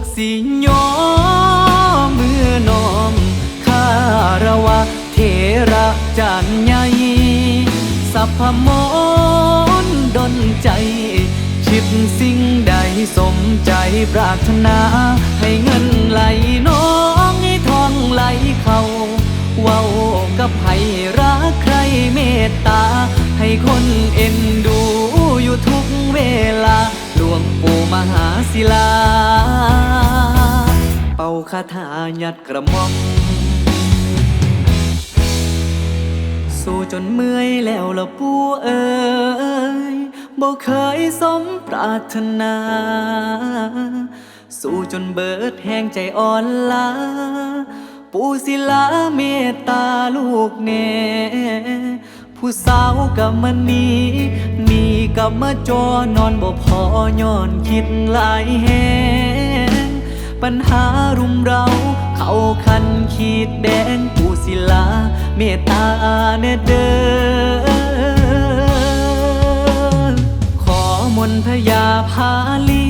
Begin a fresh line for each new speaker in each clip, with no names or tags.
กสิยอมือนอมคารวะเทระจานใหญ่สัพพมนดนใจ คิดสิ่งใดสมใจปรารถนา ให้เงินไหลน้องให้ทองไหลเขาเว้ากับไผรักใครเมตตา ให้คนเอ็นดูอยู่ทุกเวลา หลวงปู่มหาศิลา เป่าคาถายัดกระหม่อมสู้จนเมื่อยแล้วละปู่เอ๋ยบ่เคยสมปรารถนา สู้จนเบิดแห้งใจอ่อนลาปู่ศิลาเมตตาลูกแน่ผู้สาวกับมันนี้น กับมาจอนอนบ่พอย้อนคิดหลายแหงปัญหารุมเราเข้าคันขีดแดงผู้ศิลา เมตตาเนเดอขอมนพญาพาลี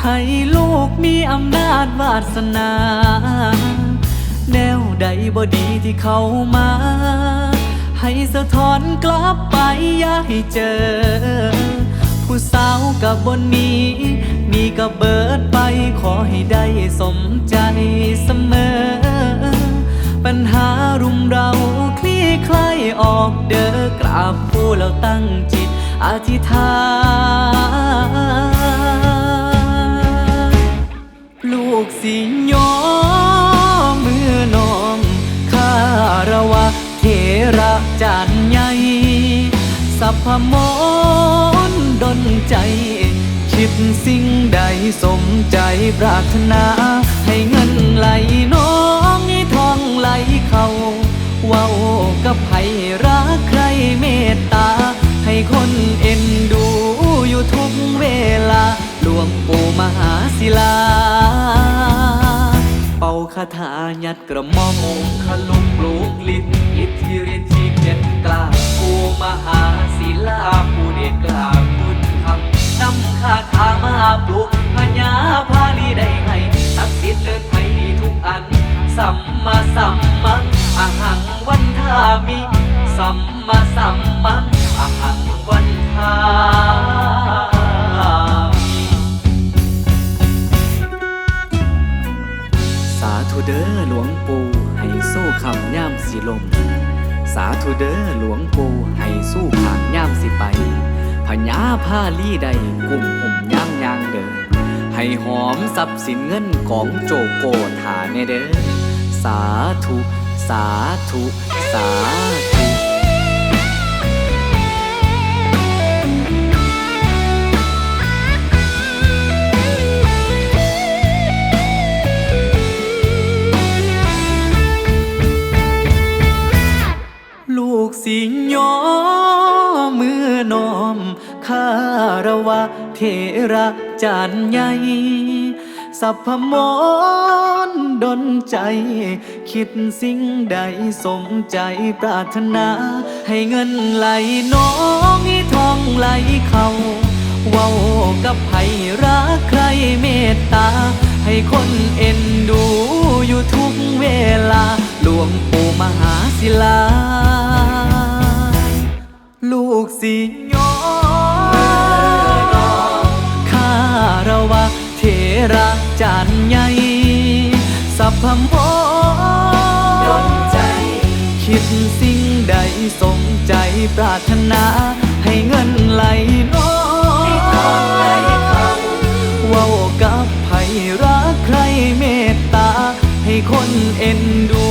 ให้ลูกมีอำนาจวาสนา แนวใดบ่ดีที่เข้ามา ให้สะท้อนกลับไปอย่าให้เจอ ผู้สาวกับบนนี้ มีกับเบิดไปขอให้ได้สมใจเสมอ ปัญหารุมเราคลี่คลายออกเด้อกราบผู้แล้วตั้งจิตอธิษฐานลูกสิ สัพพมนดนใจ คิดสิ่งใดสมใจปรารถนา ให้เงินไหลน้องให้ทองไหลเขาเว้ากับไผรักใครเมตตา ให้คนเอ็นดูอยู่ทุกเวลาหลวงปู่มหาศิลา เป่าคาถายัดกระหม่อมองขลุกปลูกลิ้น มาสัมมังอาหังวันทามิสัมมาสัมมังอาหังวันทามิสาธุเด้อหลวงปู่ให้สู้คำย่ามสิลม สาธุเด้อหลวงปู่ให้สู้ขางย่ามสิไปพญาผ้าลี่ใดกุ่มหุ่มย่ามยางเดินให้หอมทรัพย์สินเงินของโจโกฐาเนเด้อ สาธุ สาธุ สาธุ ลูกสิยอมือนอมคารวะเทระจานใหญ่ สัพพมนดนใจ คิดสิ่งใดสมใจปรารถนา ให้เงินไหลน้องให้ทองไหลเขาเว้ากับไผรักใครเมตตา ให้คนเอ็นดูอยู่ทุกเวลา หลวงปู่มหาศิลา ลูกสิยอ พพมดนใจ คิดสิ่งใดสมใจปรารถนา ให้เงินไหลน้อยเว้ากับไผรักใครเมตตา ให้คนเอ็นดู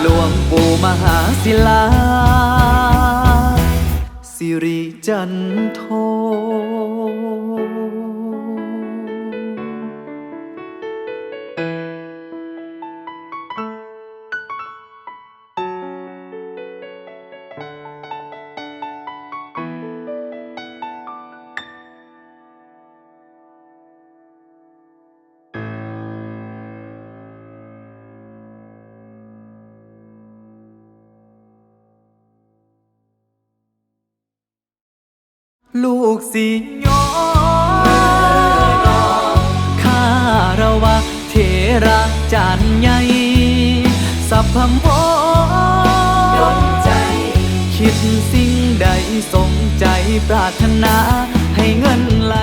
หลวงปู่มหาศิลา สิริจันโท ลูกสิยอข้าระวะเทระจันใหญ่สัพพมพ
ดนใจ
คิดสิ่งใดสมใจปรารถนาให้เงินไหล